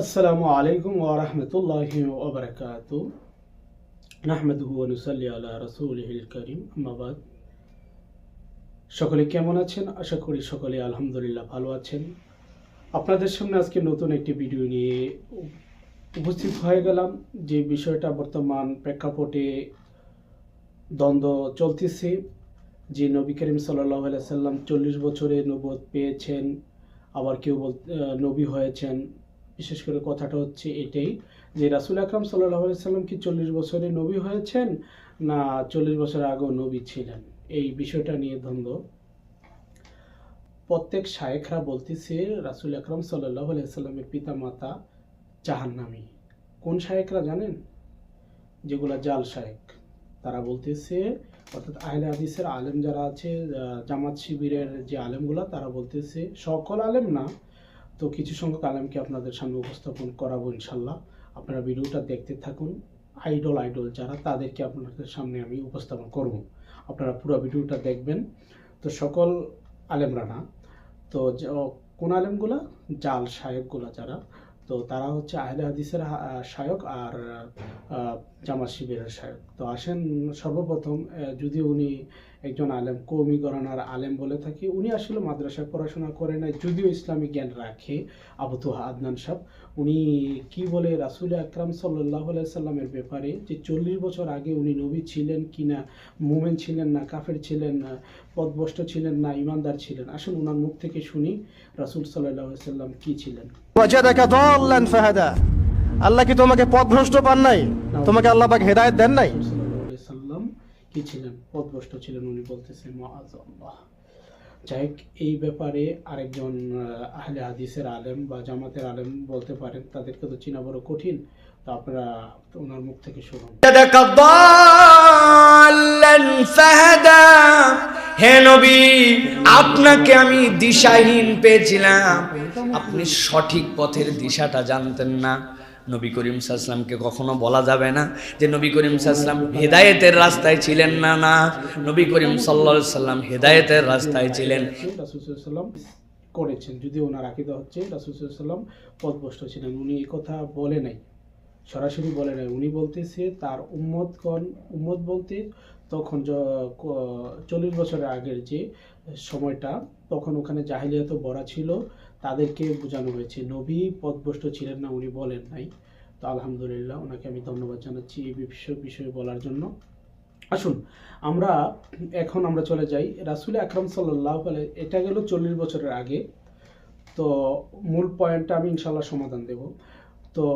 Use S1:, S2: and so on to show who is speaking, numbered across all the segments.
S1: আসসালামু আলাইকুম ওয়া রাহমাতুল্লাহি ওয়া বারাকাতু। নাহমাদুহু ওয়া নুসাল্লি আলা রাসূলিহিল কারীম, আম্মা বাদ। সকলে কেমন আছেন? আশা করি সকলে আলহামদুলিল্লাহ ভালো আছেন। আপনাদের সামনে আজকে নতুন একটি ভিডিও নিয়ে উপস্থিত হয়ে গেলাম, যে বিষয়টা বর্তমান প্রেক্ষাপটে দ্বন্দ্ব চলতেছে, যে নবী করিম সাল্লাহ সাল্লাম চল্লিশ বছরে নবদ পেয়েছেন, আবার কেউ বল নবী হয়েছেন। বিশেষ করে কথাটা হচ্ছে এটাই যে রাসুল আকরাম সাল্লাহ সাল্লাম কি চল্লিশ বছরে নবী হয়েছেন না চল্লিশ বছর আগেও নবী ছিলেন? এই বিষয়টা নিয়ে দ্বন্দ্ব। প্রত্যেক শায়েখরা বলতেছে রাসুল আকরাম সাল্লাহ সাল্লামের পিতা মাতা জাহান্নামী। কোন শায়েকরা জানেন? যেগুলা জাল শায়েক তারা বলতেছে, অর্থাৎ আহলে হাদিসের আলেম যারা আছে জামাত শিবিরের যে আলেমগুলা, তারা বলতেছে, সকল আলেম না তো কিছু সংখ্যক আলেমকে আপনাদের সামনে উপস্থাপন করাবো ইনশাল্লাহ। আপনারা ভিডিওটা দেখতে থাকুন। আইডল আইডল যারা, তাদেরকে আপনাদের সামনে আমি উপস্থাপন করব। আপনারা পুরো ভিডিওটা দেখবেন। তো সকল আলেমরা না, তো কোন আলেমগুলা? জাল শায়কগুলা যারা, তো তারা হচ্ছে আহলে হাদিসের শায়ক আর জামাত শিবিরের শায়ক তো আসেন সর্বপ্রথম যদি উনি একজন আলেম কৌমি গরানার আলেম বলে থাকি। উনি আসলে মাদ্রাসায় পড়াশোনা করে নাই যদিও ইসলামিক জ্ঞান রাখে আবু আদনান সাহ উনি কি বলে রাসুল আকরাম সাল্লাহ সাল্লামের ব্যাপারে যে চল্লিশ বছর আগে উনি নবী ছিলেন কি না মোমেন ছিলেন না কাফের ছিলেন না পদভষ্ট ছিলেন না ইমানদার ছিলেন আসুন ওনার মুখ থেকে শুনি রাসুল সাল্লাহ সাল্লাম কি ছিলেন।
S2: আল্লাহ কি তোমাকে পথভ্রষ্ট পান নাই? তোমাকে আল্লাহ পাক হেদায়েত দেন নাই?
S1: কি ছিলেন? পদভ্রষ্ট ছিলেন উনি বলতেছে মহাজল্লাহ যাই এই ব্যাপারে আরেকজন আহলে হাদিসের আলেম বা জামাতের আলেম বলতে পারেন, তাদেরকে তো চিনা বড় কঠিন।
S3: আপনাকে আমি দিশাহীন পেয়েছিলাম। আপনি সঠিক পথের দিশাটা জানতেন না। নবী করিম সাল্লামকে কখনো বলা যাবে না যে নবী করিম সাল্লাম হেদায়েতের রাস্তায় ছিলেন না না। নবী করিম সাল্লা সাল্লাম হেদায়েতের রাস্তায় ছিলেন।
S1: করেছেন, যদি ওনার আকিদা হচ্ছে রাসুসাল্লাম পদভষ্ট ছিলেন, উনি এই কথা বলে নাই, সরাসরি বলে নাই। উনি বলতেছে, তার উম্মতগণ, উম্মত বলতে তখন চল্লিশ বছরের আগের যে সময়টা, তখন ওখানে জাহিলিয়াত বড়া ছিল তাদেরকে বোঝানো হয়েছে। নবী পদভষ্ট ছিলেন না, উনি বলেন নাই। তো আলহামদুলিল্লাহ, ওনাকে আমি ধন্যবাদ জানাচ্ছি এই বিষয় বিষয়ে বলার জন্য। আসুন, আমরা এখন আমরা চলে যাই। রাসুল আকরাম সাল্লাহ এটা গেল চল্লিশ বছরের আগে। তো মূল পয়েন্টটা আমি ইনশাল্লাহ সমাধান দেব। তো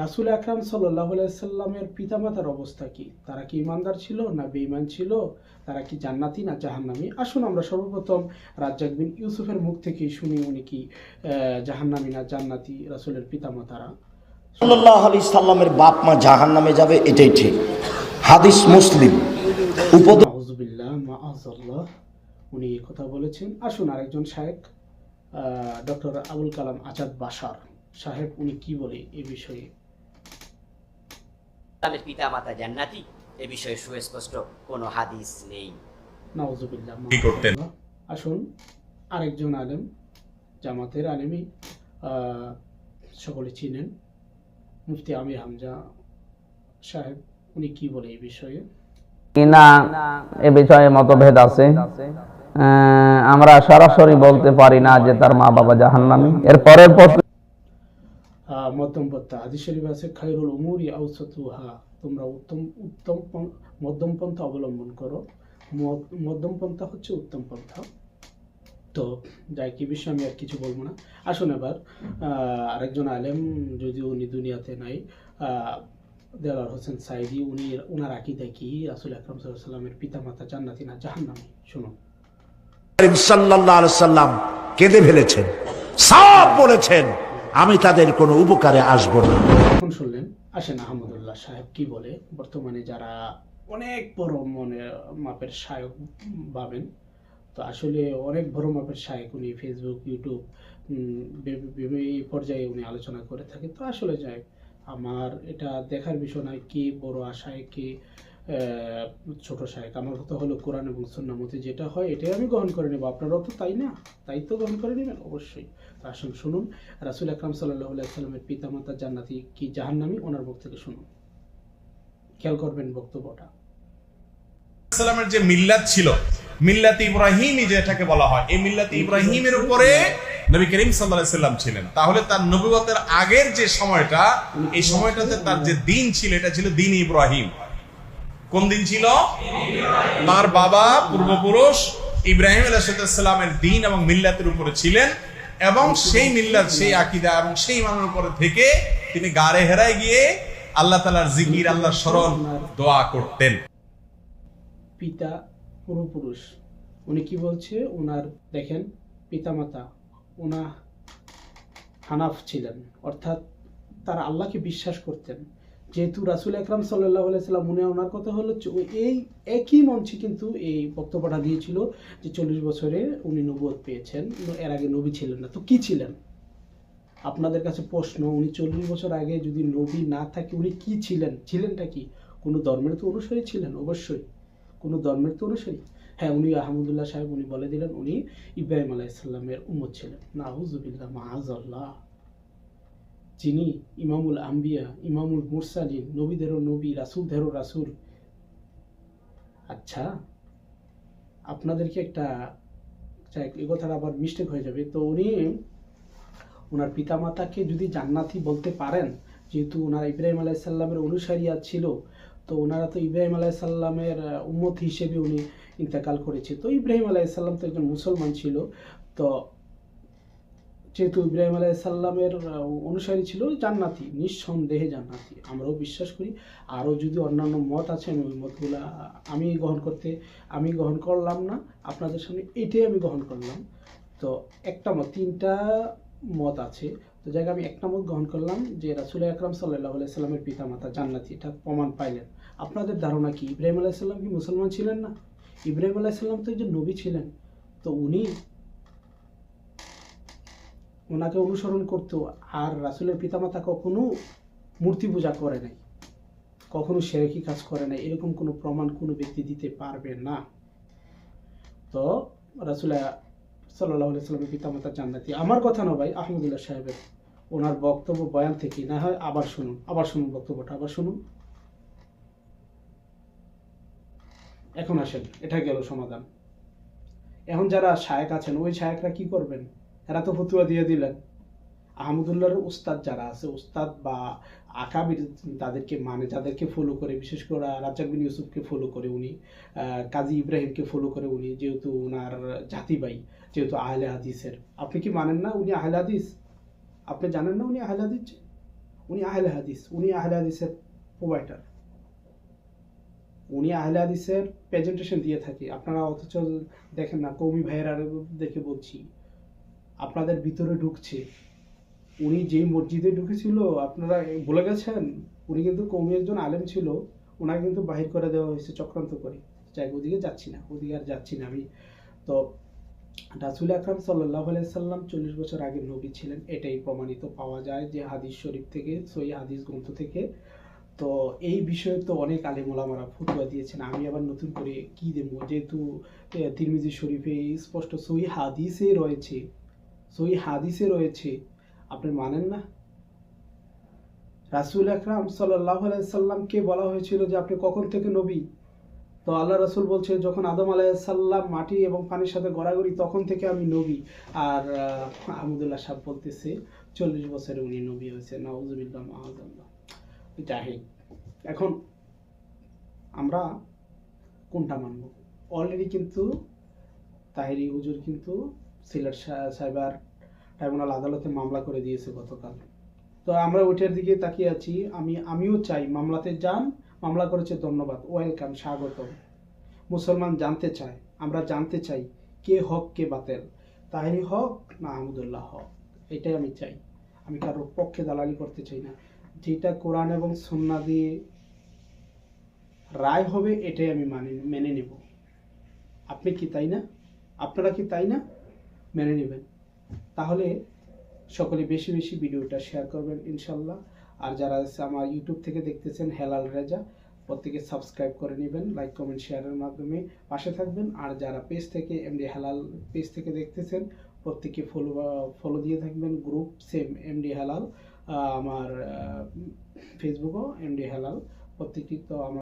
S1: রাসুল আকরাম সাল্লাহ সাল্লামের পিতামাতার অবস্থা কি? তারা কি ইমানদার ছিল না বেঈমান ছিল? তারা কি জান্নাতি না জাহান্নামি? আসুন আমরা সর্বপ্রথম রাজ্জাক বিন ইউসুফের মুখ থেকেই শুনি উনি কি জাহান্নামি না জান্নাতি রাসুলের পিতামাতারা?
S4: সাল্লাহ আলি সাল্লামের বাপ মা জাহান নামে যাবে এটাই ঠিক। হাদিস মুসলিম। উপদ
S1: নাউজুবিল্লাহ উনি এই কথা বলেছেন। আসুন আরেকজন শাহেক ডক্টর আবুল কালাম আজাদ বাসার সাহেব উনি কি বলে এই বিষয়ে?
S5: তাদের পিতা মাতা জান্নাতি? এ বিষয়ে সুস্পষ্ট কোনো হাদিস নেই।
S1: নাউজুবিল্লাহ মাআযাল্লাহ। আসুন আরেকজন আলেম জামাতের আলেমই সকলে চিনেন। মুফতি আমির হামজা সাহেব উনি কি বলে এই বিষয়ে?
S6: না এ বিষয়ে মতভেদ আছে। আহ, আমরা সরাসরি বলতে পারি না যে তার মা বাবা জাহান্নামী। এর পরের প্রশ্ন
S1: মধ্যম পন্থা। হাদিস শরীফ আছে, খায়রুল উমুরি আউসাতুহা তোমরা উত্তম উত্তম মধ্যম পন্থা অবলম্বন করো। মধ্যম পন্থা হচ্ছে উত্তম পন্থা। তো যাই, কি বিষয়ে আমি আর কিছু বলব না। আসুন এবার আরেকজন আলেম যদিও উনি দুনিয়াতে নাই দেলার হোসেন সাইদি, উনি ওনার আকিদা কি? রাসুল আকরম সাল্লামের পিতা মাতা জান্নাতি না জাহান্নামী? শুনুন।
S7: সাল্লাহ সাল্লাম কেঁদে ফেলেছেন সব বলেছেন। আমি তাদের কোনো উপকারে আসব না।
S1: এখন শুনলেন, আসেন আহমদুল্লাহ সাহেব কি বলে? বর্তমানে যারা অনেক বড় মনে মাপের শায়ক পাবেন তো আসলে অনেক বড় মাপের শায়ক উনি ফেসবুক ইউটিউব বিভিন্ন পর্যায়ে উনি আলোচনা করে থাকে। তো আসলে যাই আমার এটা দেখার বিষয় নয় কে বড় আশায় কে ছোট শায়েক আমার কথা হলো কোরআন এবং সন্না মতে যেটা হয়, এটাই আমি গ্রহণ করে নেব। আপনারাও তো তাই না? তাই তো গ্রহণ করে নেবেন? অবশ্যই। আসুন, শুনুন। রাসুল আকরাম সাল্লাহ সাল্লামের পিতামাতা জান্নাতি কি জাহান্নামি? ওনার মুখ থেকে শুনুন। খেয়াল করবেন বক্তব্যটা।
S8: যে মিল্লাত ছিল, মিল্লাত ইব্রাহিমই যেটাকে বলা হয়, এই মিল্লাত ইব্রাহিমের উপরে নবী করিম সাল্লাম ছিলেন। তাহলে তার নবুয়তের আগের যে সময়টা, এই সময়টাতে তার যে দিন ছিল, এটা ছিল দিন ইব্রাহিম। কোন দিন ছিল? তার বাবা পূর্বপুরুষ ইব্রাহিম আলাইহিসসালামের দিন এবং মিল্লাতের উপরে ছিলেন এবং সেই মিল্লাত, সেই আকীদা এবং সেই মানের উপরে থেকে তিনি গারে হেরায় গিয়ে আল্লাহ তাআলার জিকির আল্লাহ স্মরণ দোয়া করতেন।
S1: পিতা পূর্বপুরুষ, উনি কি বলছে? ওনার দেখেন, পিতামাতা ওনা হানাফ ছিলেন, অর্থাৎ তারা আল্লাহকে বিশ্বাস করতেন। যেহেতু রাসুল আকরাম সাল্লাহ সাল্লাম উনি ওনার কথা হলো এই একই মঞ্চে কিন্তু এই বক্তব্যটা দিয়েছিল যে চল্লিশ বছরে উনি নবুয়ত পেয়েছেন এর আগে নবী ছিলেন না। তো কি ছিলেন? আপনাদের কাছে প্রশ্ন, উনি চল্লিশ বছর আগে যদি নবী না থাকে, উনি কি ছিলেন? ছিলেনটা কি? কোনো ধর্মের তো অনুসারী ছিলেন, অবশ্যই। কোনো ধর্মের তো অনুসারী। হ্যাঁ উনি আহমদুল্লাহ সাহেব, উনি বলে দিলেন উনি ইব্রাহিম আলাইসাল্লামের উম্মত ছিলেন। নাহুজুবিল্লাহ মাহাজাল্লাহ যিনি ইমামুল আম্বিয়া, ইমামুল মুরসালিন, নবীদেরও নবী, রাসুলদেরও রাসুল। আচ্ছা আপনাদেরকে একটা এ কথাটা আবার মিস্টেক হয়ে যাবে। তো উনি ওনার পিতামাতাকে যদি জান্নাতি বলতে পারেন, যেহেতু ওনার ইব্রাহিম আলাইসাল্লামের অনুসারীরা ছিল, তো ওনারা তো ইব্রাহিম আলাইসাল্লামের উম্মত হিসেবে উনি ইন্তেকাল করেছে। তো ইব্রাহিম আলাইসাল্লাম তো একজন মুসলমান ছিল। তো যেহেতু ইব্রাহিম আলাইসাল্লামের অনুসারী ছিল, জান্নাতি, নিঃসন্দেহে জান্নাতি। আমরাও বিশ্বাস করি। আরও যদি অন্যান্য মত আছে, আমি ওই মতগুলা, আমি গ্রহণ করতে, আমি গ্রহণ করলাম না, আপনাদের সামনে এটাই আমি গ্রহণ করলাম। তো একটা মত, তিনটা মত আছে। তো জায়গায় আমি একটা মত গ্রহণ করলাম যে রাসুল আকরাম সাল্লাহ সাল্লামের পিতা মাতা জান্নাতি, এটা প্রমাণ পাইলেন। আপনাদের ধারণা কি? ইব্রাহিম আলাইসাল্লাম কি মুসলমান ছিলেন না? ইব্রাহিম আলাইসাল্লাম তো একজন নবী ছিলেন। তো উনি ওনাকে অনুসরণ করতো আর রাসুলের পিতামাতা কখনো মূর্তি পূজা করে নাই। কখনো সেরেকি কাজ করে নাই। এরকম কোনো প্রমাণ কোনো ব্যক্তি দিতে পারবে না। তো রাসুল সাল্লাহ সাল্লামের পিতামাতা জান্নাতি। আমার কথা না ভাই, আহমদুল্লাহ সাহেবের। ওনার বক্তব্য বয়ান থেকে না হয়, আবার শুনুন আবার শুনুন বক্তব্যটা, আবার শুনুন। এখন আসেন, এটা গেল সমাধান। এখন যারা শায়েক আছেন, ওই শায়েকরা কি করবেন? এরা তো ফতুয়া দিয়ে দিলেন। আহমদুল্লাহর উস্তাদ যারা আছে, উস্তাদ বা আকাবির, তাদেরকে মানে যাদেরকে ফলো করে, বিশেষ করে রাজ্জাক বিন ইউসুফকে ফলো করে উনি কাজী ইব্রাহিমকে ফলো করে উনি যেহেতু ওনার জাতিবাই যেহেতু আহলে হাদিসের। আপনি কি মানেন না উনি আহলে হাদিস? আপনি জানেন না উনি আহলে হাদিস? উনি আহলে হাদিস, উনি আহলে হাদিসের প্রোভাইডার উনি আহলে হাদিসের প্রেজেন্টেশন দিয়ে থাকে। আপনারা অথচ দেখেন না, কৌমি ভাইয়েরা দেখে বলছি। আপনাদের ভিতরে ঢুকছে। উনি যেই মসজিদে ঢুকেছিল, আপনারা বলে গেছেন, উনি কিন্তু কৌমি একজন আলেম ছিল, ওনাকে কিন্তু বাহির করে দেওয়া হয়েছে চক্রান্ত করে। যাই ওদিকে যাচ্ছি না, ওদিকে আর যাচ্ছি না আমি। তো রাসুল আকরাম সাল্লাহ সাল্লাম চল্লিশ বছর আগে নবী ছিলেন, এটাই প্রমাণিত পাওয়া যায় যে হাদিস শরীফ থেকে সই হাদিস গ্রন্থ থেকে। তো এই বিষয়ে তো অনেক আলেমোলামারা ফতুয়া দিয়েছেন, আমি আবার নতুন করে কি দেবো? যেহেতু তিরমিজি শরীফে স্পষ্ট সই হাদিসে রয়েছে। সই হাদিসে রয়েছে, আপনি মানেন না? রাসুল আকরাম সাল্লাহ সাল্লামকে বলা হয়েছিল যে আপনি কখন থেকে নবী? তো আল্লাহ রাসুল বলছে যখন আদম আলাইসাল্লাম মাটি এবং পানির সাথে গড়াগড়ি, তখন থেকে আমি নবী। আর আহমদুল্লাহ সাহেব বলতেছে, চল্লিশ বছরে উনি নবী হয়েছে নওয়াজুবিল্লাহ মাহাজাল্লাহ জাহিদ এখন, আমরা কোনটা মানব? অলরেডি কিন্তু তাহিরি হুজুর কিন্তু সিলেট সাইবার ট্রাইব্যুনাল আদালতে মামলা করে দিয়েছে গতকাল। তো আমরা ওইটার দিকে তাকিয়ে আছি। আমি, আমিও চাই মামলাতে যান, মামলা করেছে ধন্যবাদ, ওয়েলকাম স্বাগত মুসলমান জানতে চায়, আমরা জানতে চাই কে হক, কে বাতেল তাহিরি হক না আহমদুল্লাহ হক, এটাই আমি চাই। আমি কারোর পক্ষে দালালি করতে চাই না। যেটা কোরআন এবং সন্না দিয়ে রায় হবে, এটাই আমি মানে মেনে নেব। আপনি কি তাই না? আপনারা কি তাই না? মেনে নেবেন। তাহলে সকলে বেশি বেশি ভিডিওটা শেয়ার করবেন ইনশাল্লাহ। আর যারা আমার ইউটিউব থেকে দেখতেছেন হেলাল রেজা, প্রত্যেকে সাবস্ক্রাইব করে নেবেন লাইক কমেন্ট শেয়ারের মাধ্যমে পাশে থাকবেন। আর যারা পেজ থেকে এমডি হেলাল পেজ থেকে দেখতেছেন প্রত্যেকে ফলো ফলো দিয়ে থাকবেন গ্রুপ সেম এমডি হেলাল আমার ফেসবুকও এমডি হেলাল। প্রত্যেকটি তো আমরা